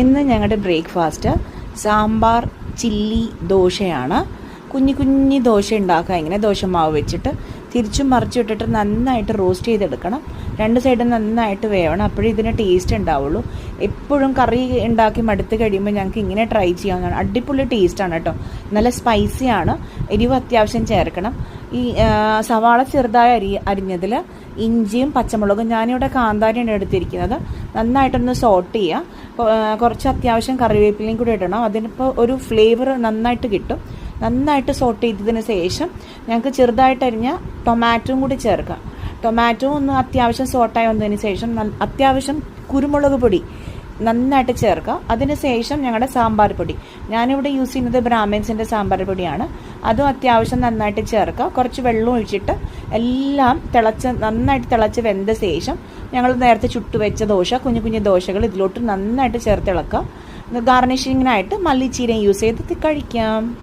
ഇന്ന് ഞങ്ങളുടെ breakfast sambar chilli ദോശയാണ്. കുഞ്ഞു കുഞ്ഞു ദോശ ഉണ്ടാക്കുക. ഇങ്ങനെ ദോശമാവ് വെച്ചിട്ട് തിരിച്ചും മറിച്ചു ഇട്ടിട്ട് നന്നായിട്ട് റോസ്റ്റ് ചെയ്തെടുക്കണം. രണ്ട് സൈഡും നന്നായിട്ട് വേവണം. അപ്പോഴേ ഇതിന് ടേസ്റ്റ് ഉണ്ടാവുള്ളൂ. എപ്പോഴും കറി ഉണ്ടാക്കി മടുത്ത് കഴിയുമ്പോൾ ഞങ്ങൾക്ക് ഇങ്ങനെ ട്രൈ ചെയ്യാവുന്നതാണ്. അടിപൊളി ടേസ്റ്റാണ് കേട്ടോ നല്ല സ്പൈസിയാണ് എരിവ് അത്യാവശ്യം ചേർക്കണം. ഈ സവാള ചെറുതായി അരി അരിഞ്ഞതിൽ ഇഞ്ചിയും പച്ചമുളകും ഞാനിവിടെ കാന്താരിയാണ് എടുത്തിരിക്കുന്നത്. നന്നായിട്ടൊന്ന് സോട്ട് ചെയ്യുക കുറച്ച് അത്യാവശ്യം കറിവേപ്പിലയും കൂടി ഇടണം. അതിനിപ്പോൾ ഒരു ഫ്ലേവർ നന്നായിട്ട് കിട്ടും. നന്നായിട്ട് സോട്ട് ചെയ്തതിന് ശേഷം ഞങ്ങൾക്ക് ചെറുതായിട്ട് അരിഞ്ഞ ടൊമാറ്റോയും കൂടി ചേർക്കാം. ടൊമാറ്റോ ഒന്ന് അത്യാവശ്യം സോട്ടായി വന്നതിന് ശേഷം അത്യാവശ്യം കുരുമുളക് പൊടി നന്നായിട്ട് ചേർക്കുക അതിന് ശേഷം ഞങ്ങളുടെ സാമ്പാർ പൊടി. ഞാനിവിടെ യൂസ് ചെയ്യുന്നത് ബ്രാഹ്മിൻസിന്റെ സാമ്പാർ പൊടിയാണ്. അതും അത്യാവശ്യം നന്നായിട്ട് ചേർക്കുക. കുറച്ച് വെള്ളം ഒഴിച്ചിട്ട് എല്ലാം തിളച്ച് നന്നായിട്ട് തിളച്ച് വെന്ത ശേഷം ഞങ്ങൾ നേരത്തെ ചുട്ടുവെച്ച ദോശ കുഞ്ഞു കുഞ്ഞു ദോശകൾ ഇതിലോട്ട് നന്നായിട്ട് ചേർത്ത് ഇളക്കുക. ഗാർണിഷിങ്ങിനായിട്ട് മല്ലിച്ചീരയും യൂസ് ചെയ്ത് കഴിക്കാം.